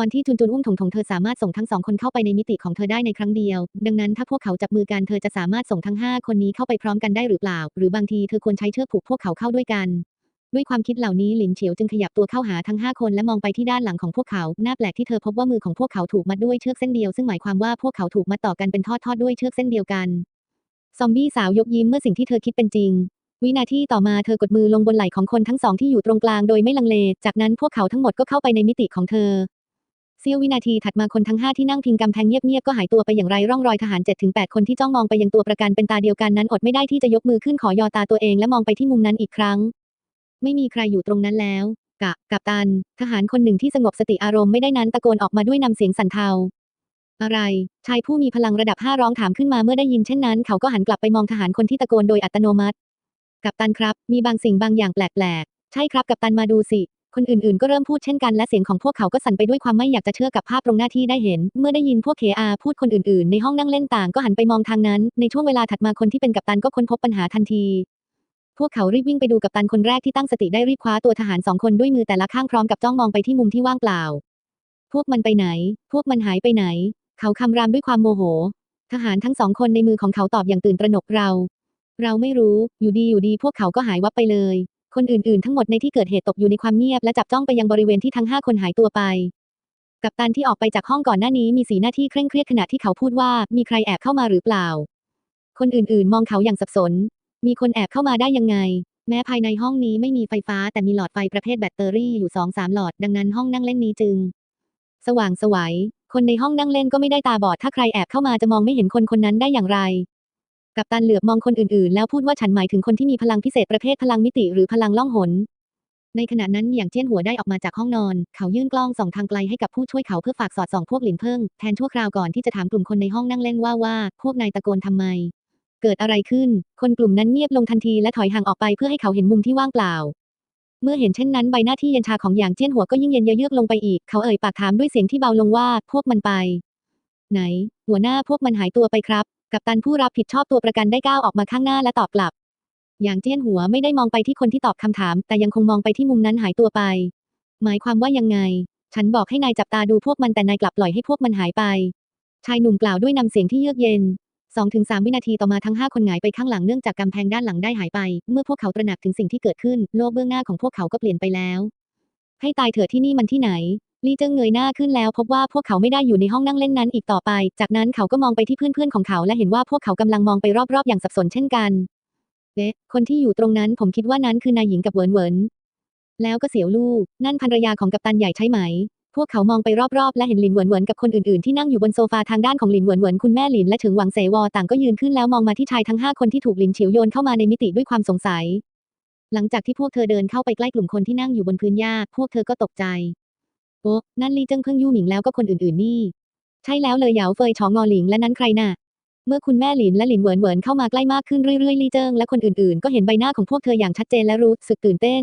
ตอนที่จุนจุนอุ้มถงถงเธอสามารถส่งทั้งสองคนเข้าไปในมิติของเธอได้ในครั้งเดียว ดังนั้นถ้าพวกเขาจับมือกันเธอจะสามารถส่งทั้งห้าคนนี้เข้าไปพร้อมกันได้หรือเปล่า หรือบางทีเธอควรใช้เชือกผูกพวกเขาเข้าด้วยกัน ด้วยความคิดเหล่านี้หลินเฉียวจึงขยับตัวเข้าหาทั้งห้าคนและมองไปที่ด้านหลังของพวกเขา หน่าแปลกที่เธอพบว่ามือของพวกเขาถูกมัดด้วยเชือกเส้นเดียว ซึ่งหมายความว่าพวกเขาถูกมัดต่อกันเป็นทอดๆด้วยเชือกเส้นเดียวกัน ซอมบี้สาวยกยิ้มเมื่อสิ่งที่เธอคิดเป็นจริงวินาทีต่อมาเธอกดมือลงบนไหล่ของคนทั้งสองที่อยู่ตรงกลางโดยไม่ลังเล จากนั้นพวกเขาทั้งหมดก็เข้าไปในมิติของเธอ เสี้ยววินาทีถัดมาคนทั้งห้าที่นั่งพิงกำแพงเงียบๆก็หายตัวไปอย่างไรร่องรอยทหาร 7-8 คนที่จ้องมองไปยังตัวประกันเป็นตาเดียวกันนั้นอดไม่ได้ที่จะยกมือขึ้นขอยอตาตัวเองและมองไปที่มุมนั้นอีกครั้ง ไม่มีใครอยู่ตรงนั้นแล้ว กะ กับตัน ทหารคนหนึ่งที่สงบสติอารมณ์ไม่ได้นั้นตะโกนออกมาด้วยนำเสียงสั่นเทาอะไร ชายผู้มีพลังระดับห้าร้องถามขึ้นมาเมื่อได้ยินเช่นนั้น เขาก็หันกลับไปมองทหารคนที่ตะโกนโดยอัตโนมัติ กัปตันครับ มีบางสิ่งบางอย่างแปลกๆ ใช่ครับกัปตันมาดูสิ คนอื่นๆ ก็เริ่มพูดเช่นกันและเสียงของพวกเขาก็สั่นไปด้วยความไม่อยากจะเชื่อกับภาพตรงหน้าที่ได้เห็น เมื่อได้ยินพวกเคอาพูดคนอื่นๆ ในห้องนั่งเล่นต่างก็หันไปมองทางนั้น ในช่วงเวลาถัดมาคนที่เป็นกัปตันก็ค้นพบปัญหาทันที พวกเขารีบวิ่งไปดูกัปตันคนแรกที่ตั้งสติได้รีบคว้าตัวทหารสองคนด้วยมือแต่ละข้างพร้อมกับจ้องมองไปที่มุมที่ว่างเปล่า พวกมันไปไหน พวกมันหายไปไหน เขาคำรามด้วยความโมโห ทหารทั้งสองคนในมือของเขาตอบอย่างตื่นตระหนกเรา เราไม่รู้ อยู่ดีอยู่ดีพวกเขาก็หายวับไปเลย คนอื่นๆ ทั้งหมดในที่เกิดเหตุตกอยู่ในความเงียบและจับจ้องไปยังบริเวณที่ทั้งห้าคนหายตัวไป กัปตันที่ออกไปจากห้องก่อนหน้านี้มีสีหน้าที่เคร่งเครียดขณะที่เขาพูดว่ามีใครแอบเข้ามาหรือเปล่า คนอื่นๆ มองเขาอย่างสับสน มีคนแอบเข้ามาได้ยังไง แม้ภายในห้องนี้ไม่มีไฟฟ้าแต่มีหลอดไฟประเภทแบตเตอรี่อยู่สองสามหลอดดังนั้นห้องนั่งเล่นนี้จึง สว่างสวัยคนในห้องนั่งเล่นก็ไม่ได้ตาบอดถ้าใครแอบเข้ามาจะมองไม่เห็นคนคนนั้นได้อย่างไร กัปตันเหลือบมองคนอื่นๆ แล้วพูดว่าฉันหมายถึงคนที่มีพลังพิเศษประเภทพลังมิติหรือพลังล่องหน ในขณะนั้นอย่างเจี้ยนหัวได้ออกมาจากห้องนอน เขายื่นกล้องส่องทางไกลให้กับผู้ช่วยเขาเพื่อฝากสอดส่องพวกหลินเพิ่งแทนชั่วคราวก่อนที่จะถามกลุ่มคนในห้องนั่งเล่นว่าว่า พวกนายตะโกนทำไม เกิดอะไรขึ้น คนกลุ่มนั้นเงียบลงทันทีและถอยห่างออกไปเพื่อให้เขาเห็นมุมที่ว่างเปล่า เมื่อเห็นเช่นนั้นใบหน้าที่เย็นชาของหยางเจี้ยนหัวก็ยิ่งเย็นเยือกลงไปอีก เขาเอ่ยปากถามด้วยเสียงที่เบาลงว่า พวกมันไป ไหน หัวหน้าพวกมันหายตัวไปครับ กัปตันผู้รับผิดชอบตัวประกันได้ก้าวออกมาข้างหน้าและตอบกลับ อย่างเจี้ยนหัวไม่ได้มองไปที่คนที่ตอบคำถาม แต่ยังคงมองไปที่มุมนั้นหายตัวไป หมายความว่ายังไง ฉันบอกให้นายจับตาดูพวกมันแต่นายกลับปล่อยให้พวกมันหายไป ชายหนุ่มกล่าวด้วยนำเสียงที่เยือกเย็น2-3วินาทีต่อมาทั้ง5คนหงายไปข้างหลังเนื่องจากกำแพงด้านหลังได้หายไป เมื่อพวกเขาตระหนักถึงสิ่งที่เกิดขึ้น โลกเบื้องหน้าของพวกเขาก็เปลี่ยนไปแล้ว ให้ตายเถิดที่นี่มันที่ไหน ลี่เจิ้งเงยหน้าขึ้นแล้วพบว่าพวกเขาไม่ได้อยู่ในห้องนั่งเล่นนั้นอีกต่อไป จากนั้นเขาก็มองไปที่เพื่อนๆของเขาและเห็นว่าพวกเขากำลังมองไปรอบๆอย่างสับสนเช่นกันเอ๊ะคนที่อยู่ตรงนั้นผมคิดว่านั้นคือนายหญิงกับเหวินเหวินแล้วก็เสียวลู่นั่นภรรยาของกัปตันใหญ่ใช่ไหม พวกเขามองไปรอบๆ และเห็นหลินเหวินเหวินกับคนอื่นๆ ที่นั่งอยู่บนโซฟาทางด้านของหลินเหวินเหวินคุณแม่หลินและเฉิงหวังเสวอต่างก็ยืนขึ้นแล้วมองมาที่ชายทั้งห้าคนที่ถูกหลินเฉียวโยนเข้ามาในมิติด้วยความสงสัย หลังจากที่พวกเธอเดินเข้าไปใกล้กลุ่มคนที่นั่งอยู่บนพื้นหญ้า พวกเธอก็ตกใจ โอ้นั่นลี่เจิ้งเพิ่งยู่หมิงแล้วก็คนอื่นๆนี่ ใช่แล้วเลยเหยาเฟยชองงอหลิงและนั้นใครน่ะ เมื่อคุณแม่หลินและหลินเหวินเหวินเข้ามาใกล้มากขึ้นเรื่อยๆลี่เจิ้งและคนอื่นๆ ก็เห็นใบหน้าของพวกเธออย่างชัดเจนและรู้สึกตื่นเต้น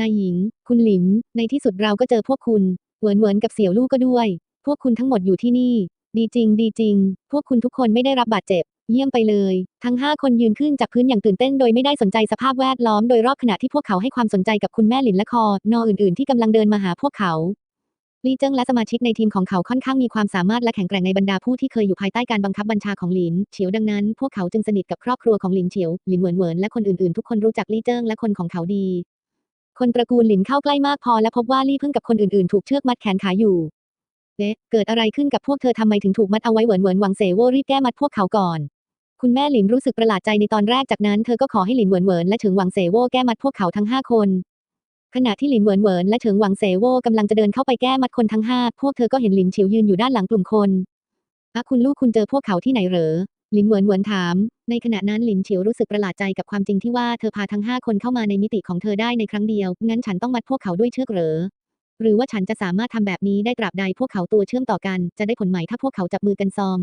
นายหญิง คุณหลิน ในที่สุดเราก็เจอพวกคุณ เหวินเหวินกับเสี่ยวลู่ก็ด้วย พวกคุณทั้งหมดอยู่ที่นี่ ดีจริง ดีจริง พวกคุณทุกคนไม่ได้รับบาดเจ็บ เยี่ยมไปเลย ทั้งห้าคนยืนขึ้นจากพื้นอย่างตื่นเต้นโดยไม่ได้สนใจสภาพแวดล้อมโดยรอบขณะที่พวกเขาให้ความสนใจกับคุณแม่หลินและคอนออื่นๆ ที่กำลังเดินมาหาพวกเขาลี่เจิ้งและสมาชิกในทีมของเขาค่อนข้างมีความสามารถและแข็งแกร่งในบรรดาผู้ที่เคยอยู่ภายใต้การบังคับบัญชาของหลินเฉียวดังนั้น พวกเขาจึงสนิทกับครอบครัวของหลินเฉียวหลินเหวินเหวินและคนอื่นๆ ทุกคนรู้จักลี่เจิ้งและคนของเขาดี คนตระกูลหลินเข้าใกล้มากพอและพบว่าลี่เพิ่งกับคนอื่นๆ ถูกเชือกมัดแขนขาอยู่เอ๊ะเกิดอะไรขึ้นกับพวกเธอทำไมถึงถูกมัดเอาไว้เหวินเหวินหวังเสวรีบแก้มัดพวกเขาก่อน คุณแม่หลินรู้สึกประหลาดใจในตอนแรกจากนั้นเธอก็ขอให้หลินเหวินเหวินและเฉิงหวังเสโวแก้มัดพวกเขาทั้งห้าคน ขณะที่หลินเหวินเหวินและเฉิงหวังเสโวกำลังจะเดินเข้าไปแก้มัดคนทั้งห้าพวกเธอก็เห็นหลินเฉียวยืนอยู่ด้านหลังกลุ่มคนอะคุณลูกคุณเจอพวกเขาที่ไหนเหรอหลินเหวินเหวินถาม ในขณะนั้นหลินเฉียวรู้สึกประหลาดใจกับความจริงที่ว่าเธอพาทั้งห้าคนเข้ามาในมิติของเธอได้ในครั้งเดียว งั้นฉันต้องมัดพวกเขาด้วยเชือกเหรอ หรือว่าฉันจะสามารถทำแบบนี้ได้ตราบใดพวกเขาตัวเชื่อมต่อกัน จะได้ผลไหมถ้าพวกเขาจับมือกันซอม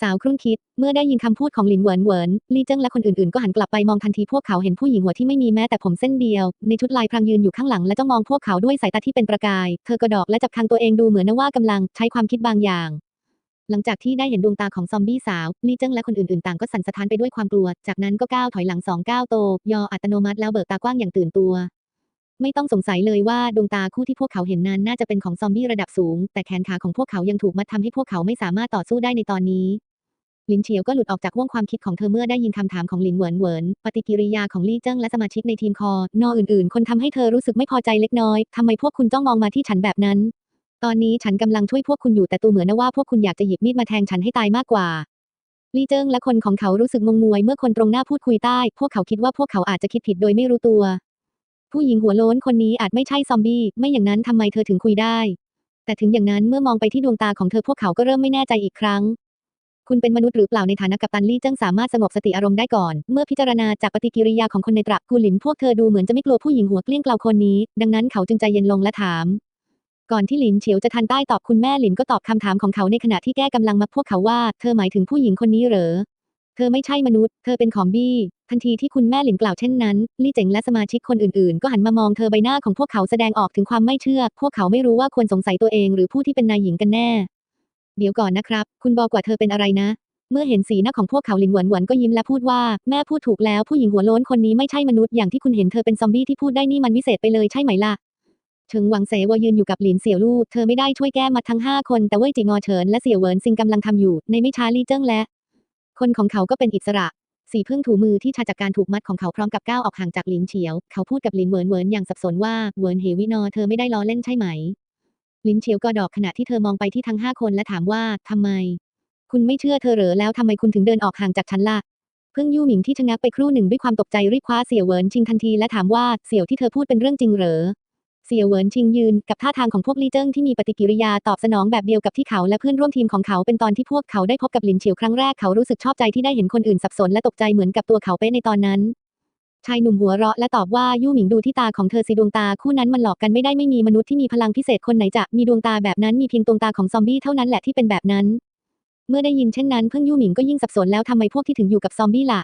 สาวครุ่นคิด เมื่อได้ยินคำพูดของหลินเหวินเหวินลี่เจิ้งและคนอื่นๆ ก็หันกลับไปมองทันทีพวกเขาเห็นผู้หญิงหัวที่ไม่มีแม้แต่ผมเส้นเดียว ในชุดลายพรางยืนอยู่ข้างหลังและจ้องมองพวกเขาด้วยสายตาที่เป็นประกาย เธอกระดอกและจับคางตัวเองดูเหมือนว่ากำลังใช้ความคิดบางอย่าง หลังจากที่ได้เห็นดวงตาของซอมบี้สาวลี่เจิ้งและคนอื่นๆ ต่างก็สั่นสะท้านไปด้วยความกลัว จากนั้นก็ก้าวถอยหลังสองก้าวโต ยออัตโนมัติแล้วเบิกตากว้างอย่างตื่นตัวไม่ต้องสงสัยเลยว่าดวงตาคู่ที่พวกเขาเห็นนั้นน่าจะเป็นของซอมบี้ระดับสูง แต่แขนขาของพวกเขายังถูกมัดทำให้พวกเขาไม่สามารถต่อสู้ได้ในตอนนี้ ลินเฉียวก็หลุดออกจากว่วงความคิดของเธอเมื่อได้ยินคำถามของลินเหวินเหวิน ปฏิกิริยาของลี่เจิ้งและสมาชิกในทีมคอนออื่นๆ คนทำให้เธอรู้สึกไม่พอใจเล็กน้อย ทำไมพวกคุณจ้องมองมาที่ฉันแบบนั้น ตอนนี้ฉันกำลังช่วยพวกคุณอยู่แต่ตูเหมือนนะว่าพวกคุณอยากจะหยิบมีดมาแทงฉันให้ตายมากกว่าลี่เจิ้งและคนของเขารู้สึกงงงวยเมื่อคนตรงหน้าพูดคุยใต้ พวกเขาคิดว่าพวกเขาอาจจะคิดผิดโดยไม่รู้ตัว ผู้หญิงหัวโล้นคนนี้อาจไม่ใช่ซอมบี้ ไม่อย่างนั้นทำไมเธอถึงคุยได้ แต่ถึงอย่างนั้นเมื่อมองไปที่ดวงตาของเธอพวกเขาก็เริ่มไม่แน่ใจอีกครั้ง คุณเป็นมนุษย์หรือเปล่าในฐานะกัปตันลี่เจิ้งสามารถสงบสติอารมณ์ได้ก่อน เมื่อพิจารณาจากปฏิกิริยาของคนในตระกูลหลินพวกเธอดูเหมือนจะไม่กลัวผู้หญิงหัวเกลี้ยงเกลาคนนี้ ดังนั้นเขาจึงใจเย็นลงและถาม ก่อนที่หลินเฉียวจะทันใต้ตอบคุณแม่หลินก็ตอบคำถามของเขาในขณะที่แก้กำลังมาพวกเขาว่าเธอหมายถึงผู้หญิงคนนี้เหรอเธอไม่ใช่มนุษย์ เธอเป็นของบี้ ทันทีที่คุณแม่หลินกล่าวเช่นนั้น ลี่เจ๋งและสมาชิกคนอื่นๆ ก็หันมามองเธอใบหน้าของพวกเขาแสดงออกถึงความไม่เชื่อ พวกเขาไม่รู้ว่าควรสงสัยตัวเองหรือผู้ที่เป็นนายหญิงกันแน่ เดี๋ยวก่อนนะครับ คุณบอกว่าเธอเป็นอะไรนะ เมื่อเห็นสีหน้าของพวกเขาหลินหวนหวนก็ยิ้มและพูดว่าแม่พูดถูกแล้วผู้หญิงหัวโล้นคนนี้ไม่ใช่มนุษย์อย่างที่คุณเห็นเธอเป็นซอมบี้ที่พูดได้นี่มันวิเศษไปเลยใช่ไหมล่ะเฉิงหวังเสวยืนอยู่กับหลินเสี่ยวลู่เธอไม่ได้ช่วยแก้มาทั้งห้าคนแต่เว่ยจิงอเฉินและเสี่ยวเหวินซิงกำลังทำอยู่ในไม่ช้าลี่เจิ้งและ คนของเขาก็เป็นอิสระ สีพึ่งถูมือที่ชาจากการถูกมัดของเขาพร้อมกับก้าวออกห่างจากหลินเฉียว เขาพูดกับหลินเหวินเหวินอย่างสับสนว่าเหวินเหวินอเธอไม่ได้ล้อเล่นใช่ไหม ลินเฉียวก็ดอกขณะที่เธอมองไปที่ทั้งห้าคนและถามว่าทำไม คุณไม่เชื่อเธอเหรอแล้วทำไมคุณถึงเดินออกห่างจากฉันล่ะเพิ่งยู่หมิงที่ชะงักไปครู่หนึ่งด้วยความตกใจรีบคว้าเสี่ยวเหวินชิงทันทีและถามว่าเสี่ยวที่เธอพูดเป็นเรื่องจริงเหรอเสี่ยวเหวินชิงยืนกับท่าทางของพวกลี่เจิ้งที่มีปฏิกิริยาตอบสนองแบบเดียวกับที่เขาและเพื่อนร่วมทีมของเขาเป็นตอนที่พวกเขาได้พบกับหลินเฉียวครั้งแรกเขารู้สึกชอบใจที่ได้เห็นคนอื่นสับสนและตกใจเหมือนกับตัวเขาเป๊ะในตอนนั้น ชายหนุ่มหัวเราะและตอบว่ายู่หมิงดูที่ตาของเธอสิดวงตาคู่นั้นมันหลอกกันไม่ได้ไม่มีมนุษย์ที่มีพลังพิเศษคนไหนจะมีดวงตาแบบนั้นมีเพียงดวงตาของซอมบี้เท่านั้นแหละที่เป็นแบบนั้น เมื่อได้ยินเช่นนั้นเพิ่งยู่หมิงก็ยิ่งสับสนแล้วทำไมพวกที่ถึงอยู่กับซอมบี้ล่ะ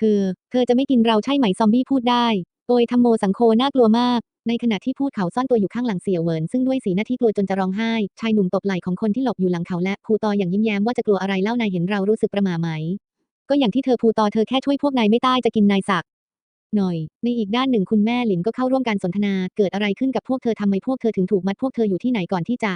คือ เธอจะไม่กินเราใช่ไหมซอมบี้พูดได้โดยทำโมสังโคน่ากลัวมาก ในขณะที่พูดเขาซ่อนตัวอยู่ข้างหลังเสี่ยวเหวินซึ่งด้วยสีหน้าที่กลัวจนจะร้องไห้ ชายหนุ่มตบไหล่ของคนที่หลบอยู่หลังเขาและพูตออย่างยิ้มแย้มว่าจะกลัวอะไรเล่านายเห็นเรารู้สึกประหม่าไหม ก็อย่างที่เธอพูตอเธอแค่ช่วยพวกนายไม่ใต้จะกินนายสัก หน่อย ในอีกด้านหนึ่งคุณแม่หลินก็เข้าร่วมการสนทนา เกิดอะไรขึ้นกับพวกเธอทำไมพวกเธอถึงถูกมัดพวกเธออยู่ที่ไหนก่อนที่จะ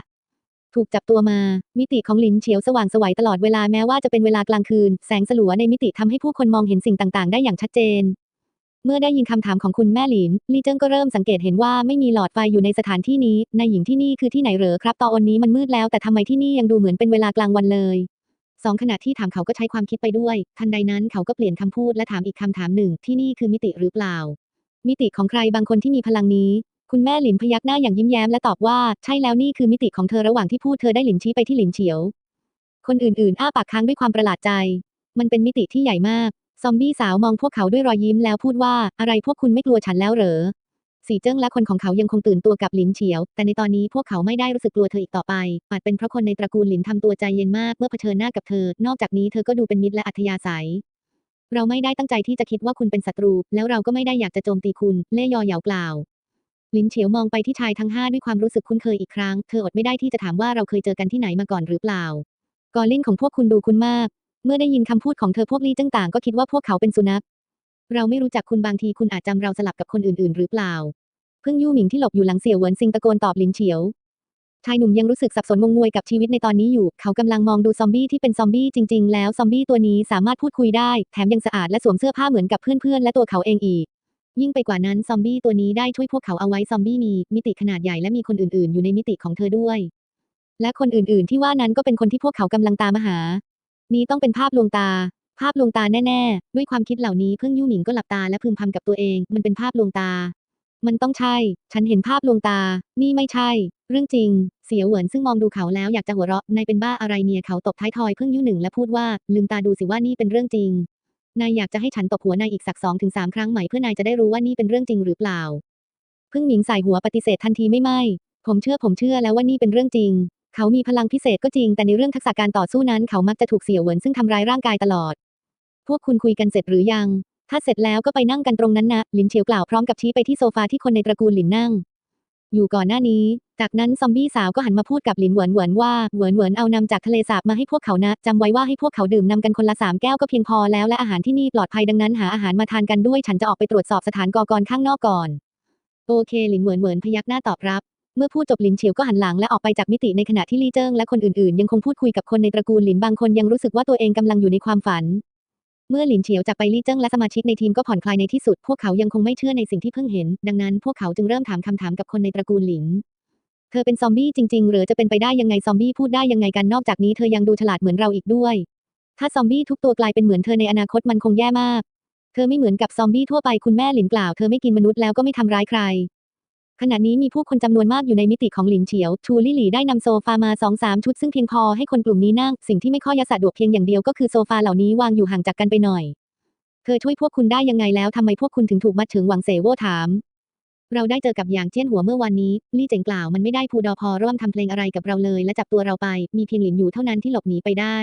ถูกจับตัวมา มิติของหลินเฉียวสว่างสวัยตลอดเวลาแม้ว่าจะเป็นเวลากลางคืน แสงสลัวในมิติทำให้ผู้คนมองเห็นสิ่งต่าง ๆ ได้อย่างชัดเจน เมื่อได้ยินคำถามของคุณแม่หลิน ลี่เจิ้งก็เริ่มสังเกตเห็นว่าไม่มีหลอดไฟอยู่ในสถานที่นี้ นายหญิงที่นี่คือที่ไหนเหรอครับ ตอนนี้มันมืดแล้วแต่ทำไมที่นี่ยังดูเหมือนเป็นเวลากลางวันเลย สองขณะที่ถามเขาก็ใช้ความคิดไปด้วย ทันใดนั้นเขาก็เปลี่ยนคำพูดและถามอีกคำถามหนึ่งที่นี่คือมิติหรือเปล่า มิติของใครบางคนที่มีพลังนี้ คุณแม่หลินพยักหน้าอย่างยิ้มแย้มและตอบว่า ใช่แล้วนี่คือมิติของเธอระหว่างที่พูดเธอได้หลินชี้ไปที่หลินเฉียว คนอื่นๆ อ้าปากค้างด้วยความประหลาดใจ มันเป็นมิติที่ใหญ่มาก ซอมบี้สาวมองพวกเขาด้วยรอยยิ้มแล้วพูดว่า อะไรพวกคุณไม่กลัวฉันแล้วเหรอ สีเจิ้งและคนของเขายังคงตื่นตัวกับหลินเฉียว แต่ในตอนนี้พวกเขาไม่ได้รู้สึกกลัวเธออีกต่อไป อาจเป็นเพราะคนในตระกูลหลินทำตัวใจเย็นมากเมื่อเผชิญหน้ากับเธอ นอกจากนี้เธอก็ดูเป็นมิตรและอัธยาศัย เราไม่ได้ตั้งใจที่จะคิดว่าคุณเป็นศัตรู แล้วเราก็ไม่ได้อยากจะโจมตีคุณ เล่ยอเหยากล่าวลินเฉียวมองไปที่ชายทั้งห้าด้วยความรู้สึกคุ้นเคยอีกครั้ง เธออดไม่ได้ที่จะถามว่าเราเคยเจอกันที่ไหนมาก่อนหรือเปล่า กอลิ่งของพวกคุณดูคุ้นมาก เมื่อได้ยินคำพูดของเธอพวกลี่จังต่างก็คิดว่าพวกเขาเป็นสุนัข เราไม่รู้จักคุณบางทีคุณอาจจำเราสลับกับคนอื่นๆ หรือเปล่า เพิ่งยู่หมิงที่หลบอยู่หลังเสี่ยวเหวินซิงตะโกนตอบลินเฉียว ชายหนุ่มยังรู้สึกสับสนงงงวยกับชีวิตในตอนนี้อยู่ เขากำลังมองดูซอมบี้ที่เป็นซอมบี้จริง ๆ แล้วซอมบี้ตัวนี้สามารถพูดคุยได้ แถมยังสะอาดและสวมเสื้อผ้าเหมือนกับเพื่อนๆ และตัวเขาเองอีก ยิ่งไปกว่านั้นซอมบี้ตัวนี้ได้ช่วยพวกเขาเอาไว้ซอมบี้มีมิติขนาดใหญ่และมีคนอื่นๆ อยู่ในมิติของเธอด้วย และคนอื่นๆ ที่ว่านั้นก็เป็นคนที่พวกเขากำลังตามหา นี้ต้องเป็นภาพลวงตา ภาพลวงตาแน่ ๆ ด้วยความคิดเหล่านี้เพิ่งยู่หมิงก็หลับตาและพึมพำกับตัวเอง มันเป็นภาพลวงตา มันต้องใช่ ฉันเห็นภาพลวงตา นี่ไม่ใช่ เรื่องจริง เสียวเหวินซึ่งมองดูเขาแล้วอยากจะหัวเราะ นายเป็นบ้าอะไรเนี่ยเขาตบท้ายทอยเพิ่งยู่หนึ่งและพูดว่าลืมตาดูสิว่านี่เป็นเรื่องจริง นายอยากจะให้ฉันตบหัวนายอีกสักสองถึงสามครั้งไหมเพื่อนายจะได้รู้ว่านี่เป็นเรื่องจริงหรือเปล่า เพึ่งหมิงใส่หัวปฏิเสธทันทีไม่ไม่ผมเชื่อผมเชื่อแล้วว่านี่เป็นเรื่องจริง เขามีพลังพิเศษก็จริงแต่ในเรื่องทักษะการต่อสู้นั้นเขามักจะถูกเสี่ยวเหวินซึ่งทำร้ายร่างกายตลอด พวกคุณคุยกันเสร็จหรือยัง ถ้าเสร็จแล้วก็ไปนั่งกันตรงนั้นนะ หลินเฉียวกล่าวพร้อมกับชี้ไปที่โซฟาที่คนในตระกูลหลินนั่ง อยู่ก่อนหน้านี้ จากนั้นซอมบี้สาวก็หันมาพูดกับหลินเหวินเหวินว่าเหวนเหวินเอานำจากทะเลสาบมาให้พวกเขานะจำไว้ว่าให้พวกเขาดื่มนำกันคนละสามแก้วก็เพียงพอแล้วและอาหารที่นี่ปลอดภัยดังนั้นหาอาหารมาทานกันด้วย ฉันจะออกไปตรวจสอบสถานกอกรข้างนอกก่อน โอเค หลินเหวินเหวินพยักหน้าตอบรับเมื่อพูดจบหลินเฉียวก็หันหลังและออกไปจากมิติในขณะที่ลี่เจิ้งและคนอื่นๆ ยังคงพูดคุยกับคนในตระกูลหลินบางคนยังรู้สึกว่าตัวเองกำลังอยู่ในความฝัน เมื่อหลินเฉียวจากไปลี่เจิ้งและสมาชิกในทีมก็ผ่อนคลายในที่สุด พวกเขายังคงไม่เชื่อในสิ่งที่เพิ่งเห็น ดังนั้นพวกเขาจึงเริ่มถามคำถามกับคนในตระกูลหลิน เธอเป็นซอมบี้จริง ๆ หรือจะเป็นไปได้ยังไงซอมบี้พูดได้ยังไงกันนอกจากนี้เธอยังดูฉลาดเหมือนเราอีกด้วย ถ้าซอมบี้ทุกตัวกลายเป็นเหมือนเธอในอนาคตมันคงแย่มาก เธอไม่เหมือนกับซอมบี้ทั่วไปคุณแม่หลินกล่าวเธอไม่กินมนุษย์แล้วก็ไม่ทำร้ายใคร ขณะนี้มีผู้คนจำนวนมากอยู่ในมิติของหลินเฉียว ชูลี่หลี่ได้นำโซฟามาสองสามชุดซึ่งเพียงพอให้คนกลุ่มนี้นั่ง สิ่งที่ไม่ค่อยสะดวกเพียงอย่างเดียวก็คือโซฟาเหล่านี้วางอยู่ห่างจากกันไปหน่อย เธอช่วยพวกคุณได้ยังไงแล้วทำไมพวกคุณถึงถูกมัดเฉิงหวังเสโวถาม เราได้เจอกับอย่างเจี้ยนหัวเมื่อวันนี้ ลี่เจ๋งกล่าวมันไม่ได้พูดอพอร่วมทำเพลงอะไรกับเราเลย และจับตัวเราไป มีเพียงหลินอยู่เท่านั้นที่หลบหนีไปได้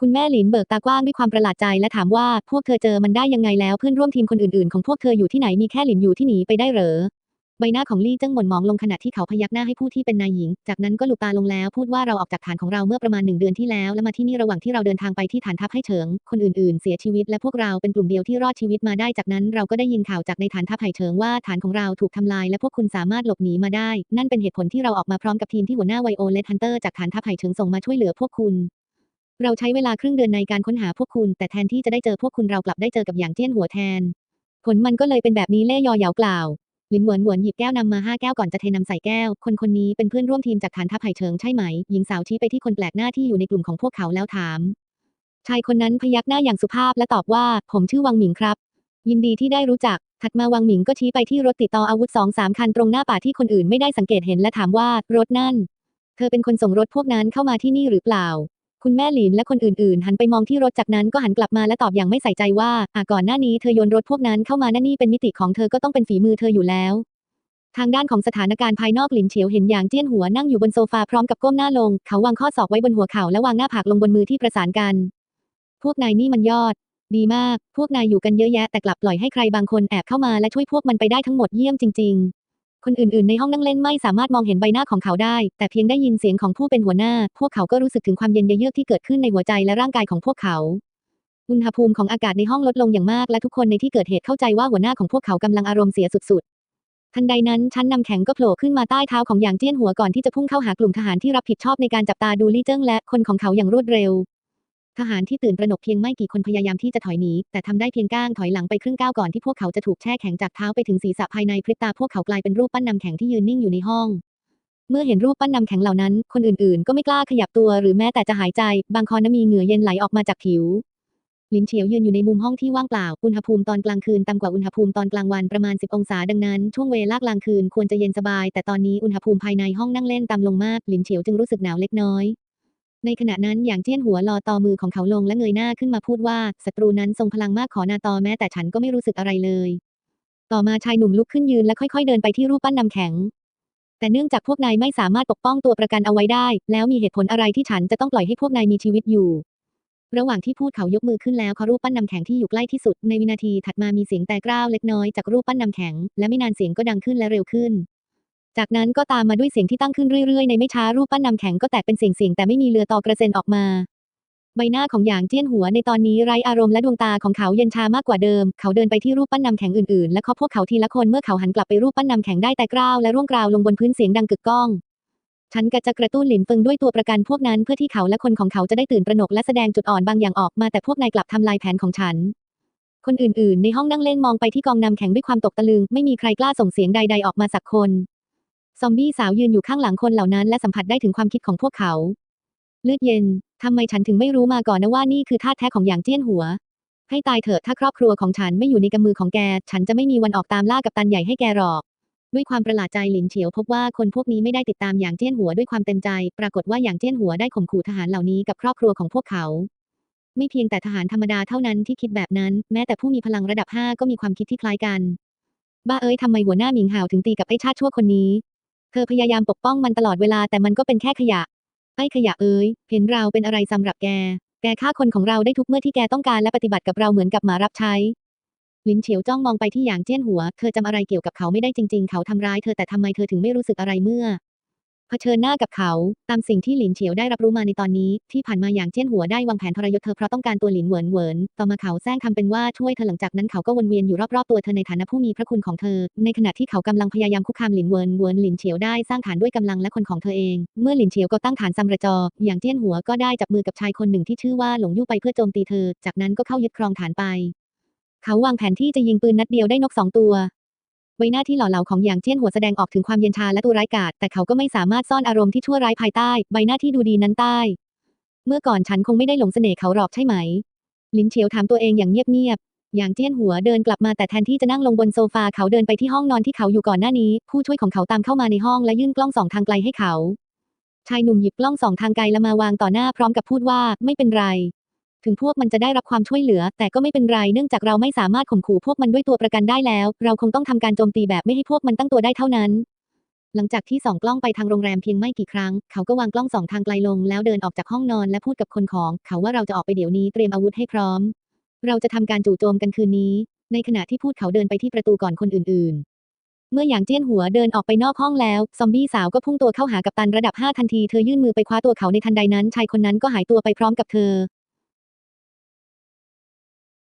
คุณแม่หลินเบิกตากว้างด้วยความประหลาดใจและถามว่าพวกเธอเจอมันได้ยังไงแล้วเพื่อนร่วมทีมคนอื่นๆ ของพวกเธออยู่ที่ไหนมีแค่หลินอยู่ที่หนีไปได้เหรอ ใบหน้าของลี่เจิ้งหม่นมองลงขณะที่เขาพยักหน้าให้ผู้ที่เป็นนายหญิง จากนั้นก็หลุบตาลงแล้วพูดว่าเราออกจากฐานของเราเมื่อประมาณหนึ่งเดือนที่แล้ว และมาที่นี่ระหว่างที่เราเดินทางไปที่ฐานทัพให้เฉิง คนอื่นๆ เสียชีวิตและพวกเราเป็นกลุ่มเดียวที่รอดชีวิตมาได้ จากนั้นเราก็ได้ยินข่าวจากในฐานทัพไห่เฉิงว่าฐานของเราถูกทำลายและพวกคุณสามารถหลบหนีมาได้ นั่นเป็นเหตุผลที่เราออกมาพร้อมกับทีมที่หัวหน้าไวโอเลตฮันเตอร์จากฐานทัพไห่เฉิงส่งมาช่วยเหลือพวกคุณเราใช้เวลาครึ่งเดือนในการค้นหาพวกคุณ แต่แทนที่จะได้เจอพวกคุณเรากลับได้เจอกับอย่างเจี้ยนหัวแทน ผลมันก็เลยเป็นแบบนี้เล่ยอเหยากล่าว ลินเหวินเหวินหยิบแก้วนำมาห้าแก้วก่อนจะเทนำใส่แก้ว คนคนนี้เป็นเพื่อนร่วมทีมจากฐานทัพไห่เฉิงใช่ไหม หญิงสาวชี้ไปที่คนแปลกหน้าที่อยู่ในกลุ่มของพวกเขาแล้วถาม ชายคนนั้นพยักหน้าอย่างสุภาพและตอบว่า ผมชื่อวังหมิงครับ ยินดีที่ได้รู้จัก ถัดมาวังหมิงก็ชี้ไปที่รถติดต่ออาวุธสองสามคันตรงหน้าป่าที่คนอื่นไม่ได้สังเกตเห็นและถามว่ารถนั่น เธอเป็นคนส่งรถพวกนั้นเข้ามาที่นี่หรือเปล่า คุณแม่หลินและคนอื่นๆ หันไปมองที่รถจากนั้นก็หันกลับมาและตอบอย่างไม่ใส่ใจว่าอ่าก่อนหน้านี้เธอโยนรถพวกนั้นเข้ามานั่นนี่เป็นมิติของเธอก็ต้องเป็นฝีมือเธออยู่แล้ว ทางด้านของสถานการณ์ภายนอกหลินเฉียวเห็นอย่างเจี้ยนหัวนั่งอยู่บนโซฟาพร้อมกับก้มหน้าลง เขาวางข้อศอกไว้บนหัวเข่าและวางหน้าผากลงบนมือที่ประสานกัน พวกนายนี่มันยอด ดีมาก พวกนายอยู่กันเยอะแยะแต่กลับปล่อยให้ใครบางคนแอบเข้ามาและช่วยพวกมันไปได้ทั้งหมดเยี่ยมจริง ๆ คนอื่นๆ ในห้องนั่งเล่นไม่สามารถมองเห็นใบหน้าของเขาได้ แต่เพียงได้ยินเสียงของผู้เป็นหัวหน้า พวกเขาก็รู้สึกถึงความเย็นเยือกที่เกิดขึ้นในหัวใจและร่างกายของพวกเขา อุณหภูมิของอากาศในห้องลดลงอย่างมากและทุกคนในที่เกิดเหตุเข้าใจว่าหัวหน้าของพวกเขากำลังอารมณ์เสียสุดๆ ทันใดนั้นชั้นนำแข็งก็โผล่ขึ้นมาใต้เท้าของหยางเจี้ยนหัวก่อนที่จะพุ่งเข้าหากลุ่มทหารที่รับผิดชอบในการจับตาดูลี่เจิ้งและคนของเขาอย่างรวดเร็ว ทหารที่ตื่นตระหนกเพียงไม่กี่คนพยายามที่จะถอยหนี แต่ทำได้เพียงก้างถอยหลังไปครึ่งก้าวก่อนที่พวกเขาจะถูกแช่แข็งจากเท้าไปถึงศีรษะภายในพริบตาพวกเขากลายเป็นรูปปั้นนำแข็งที่ยืนนิ่งอยู่ในห้อง เมื่อเห็นรูปปั้นนำแข็งเหล่านั้น คนอื่นๆ ก็ไม่กล้าขยับตัวหรือแม้แต่จะหายใจ บางคนนั้นมีเหงื่อเย็นไหลออกมาจากผิวลินเฉียวยืนอยู่ในมุมห้องที่ว่างเปล่า อุณหภูมิตอนกลางคืนต่ำกว่าอุณหภูมิตอนกลางวันประมาณ 10 องศา ดังนั้น ช่วงเวลากลางคืนควรจะเย็นสบาย แต่ตอนนี้อุณหภูมิภายในห้องนั่งเล่นต่ำลงมาก ลินเฉียวจึงรู้สึกหนาวเล็กน้อย ในขณะนั้นอย่างเจี้ยนหัวรอตอมือของเขาลงและเงยหน้าขึ้นมาพูดว่าศัตรูนั้นทรงพลังมากขอนาตอแม้แต่ฉันก็ไม่รู้สึกอะไรเลย ต่อมาชายหนุ่มลุกขึ้นยืนและค่อยๆเดินไปที่รูปปั้นนำแข็ง แต่เนื่องจากพวกนายไม่สามารถปกป้องตัวประกันเอาไว้ได้ แล้วมีเหตุผลอะไรที่ฉันจะต้องปล่อยให้พวกนายมีชีวิตอยู่ระหว่างที่พูดเขายกมือขึ้นแล้วเคารูปปั้นนำแข็งที่อยู่ใกล้ที่สุดในวินาทีถัดมามีเสียงแต่กร้าวเล็กน้อยจากรูปปั้นนำแข็ง และไม่นานเสียงก็ดังขึ้นและเร็วขึ้น จากนั้นก็ตามมาด้วยเสียงที่ตั้งขึ้นเรื่อยๆ ในไม่ช้ารูปปั้นนำแข็งก็แตกเป็นเสียงๆแต่ไม่มีเรือต่อกระเซ็นออกมา ใบหน้าของหยางเจี้ยนหัวในตอนนี้ไร้อารมณ์และดวงตาของเขาเย็นชามากกว่าเดิม เขาเดินไปที่รูปปั้นนำแข็งอื่นๆ และเคาะพวกเขาทีละคนเมื่อเขาหันกลับไปรูปปั้นนำแข็งได้แต่กร้าวและร่วงกราวลงบนพื้นเสียงดังกึกก้องฉันก็จะกระตุ้นหลินเฟิงด้วยตัวประกันพวกนั้นเพื่อที่เขาและคนของเขาจะได้ตื่นตระหนกและแสดงจุดอ่อนบางอย่างออกมาแต่พวกนายกลับทำลายแผนของฉัน คนอื่นๆ ในห้องนั่งเล่นมองไปที่กองนำแข็งด้วยความตกตะลึง ไม่มีใครกล้าส่งเสียงใด ๆ ออกมาสักคน ซอมบี้สาวยืนอยู่ข้างหลังคนเหล่านั้นและสัมผัสได้ถึงความคิดของพวกเขาเลือดเย็น ทำไมฉันถึงไม่รู้มาก่อนนะว่านี่คือท่าแท้ของอย่างเจี้ยนหัว ให้ตายเถอะถ้าครอบครัวของฉันไม่อยู่ในกำมือของแก ฉันจะไม่มีวันออกตามล่ากับตันใหญ่ให้แกหรอก ด้วยความประหลาดใจหลินเฉียวพบว่าคนพวกนี้ไม่ได้ติดตามอย่างเจี้ยนหัวด้วยความเต็มใจ ปรากฏว่าอย่างเจี้ยนหัวได้ข่มขู่ทหารเหล่านี้กับครอบครัวของพวกเขา ไม่เพียงแต่ทหารธรรมดาเท่านั้นที่คิดแบบนั้น แม้แต่ผู้มีพลังระดับ5ก็มีความคิดที่คล้ายกัน บ้าเอ้ยทำไมหัวหน้าหมิงห่าวถึงตีกับไอ้ชาติชั่วคนนี้ เธอพยายามปกป้องมันตลอดเวลาแต่มันก็เป็นแค่ขยะ ไอ้ขยะเอ้ย เห็นเราเป็นอะไรสำหรับแก แกฆ่าคนของเราได้ทุกเมื่อที่แกต้องการและปฏิบัติกับเราเหมือนกับหมารับใช้ ลินเฉียวจ้องมองไปที่หยางเจี้ยนหัว เธอจำอะไรเกี่ยวกับเขาไม่ได้จริง ๆ เขาทำร้ายเธอแต่ทำไมเธอถึงไม่รู้สึกอะไรเมื่อ เผชิญหน้ากับเขา ตามสิ่งที่หลินเฉียวได้รับรู้มาในตอนนี้ ที่ผ่านมาอย่างเจียนหัวได้วางแผนทรยศเธอเพราะต้องการตัวหลินเหวินเหวินต่อมาเขาแซงทำเป็นว่าช่วยเธอหลังจากนั้นเขาก็วนเวียนอยู่รอบๆตัวเธอในฐานะผู้มีพระคุณของเธอ ในขณะที่เขากำลังพยายามคุกคามหลินเหวินเหวินหลินเฉียวได้สร้างฐานด้วยกำลังและคนของเธอเอง เมื่อหลินเฉียวก็ตั้งฐานซัมระจอ อย่างเจียนหัวก็ได้จับมือกับชายคนหนึ่งที่ชื่อว่าหลงยู่ไปเพื่อโจมตีเธอ จากนั้นก็เข้ายึดครองฐานไป เขาวางแผนที่จะยิงปืนนัดเดียวได้นกสองตัว ใบหน้าที่หล่อเหลาของหยางเจี้ยนหัวแสดงออกถึงความเย็นชาและตัวร้ายกาจแต่เขาก็ไม่สามารถซ่อนอารมณ์ที่ชั่วร้ายภายใต้ ใบหน้าที่ดูดีนั้นใต้ เมื่อก่อนฉันคงไม่ได้หลงเสน่ห์เขาหรอกใช่ไหม ลินเฉียวถามตัวเองอย่างเงียบๆอย่างเจี้ยนหัวเดินกลับมาแต่แทนที่จะนั่งลงบนโซฟาเขาเดินไปที่ห้องนอนที่เขาอยู่ก่อนหน้านี้ ผู้ช่วยของเขาตามเข้ามาในห้องและยื่นกล้องส่องทางไกลให้เขาชายหนุ่มหยิบกล้องส่องทางไกลและมาวางต่อหน้าพร้อมกับพูดว่าไม่เป็นไร ถึงพวกมันจะได้รับความช่วยเหลือ แต่ก็ไม่เป็นไรเนื่องจากเราไม่สามารถข่มขู่พวกมันด้วยตัวประกันได้แล้ว เราคงต้องทำการโจมตีแบบไม่ให้พวกมันตั้งตัวได้เท่านั้น หลังจากที่ส่องกล้องไปทางโรงแรมเพียงไม่กี่ครั้ง เขาก็วางกล้องส่องทางไกลลงแล้วเดินออกจากห้องนอนและพูดกับคนของ เขาว่าเราจะออกไปเดี๋ยวนี้เตรียมอาวุธให้พร้อม เราจะทำการจู่โจมกันคืนนี้ ในขณะที่พูดเขาเดินไปที่ประตูก่อนคนอื่นๆเมื่ออย่างเจี้ยนหัวเดินออกไปนอกห้องแล้ว ซอมบี้สาวก็พุ่งตัวเข้าหากับตันระดับ 5 ทันที เธอยื่นมือไปคว้าตัวเขาในทันใดนั้น ชายคนนั้นก็หายตัวไปพร้อมกับเธอ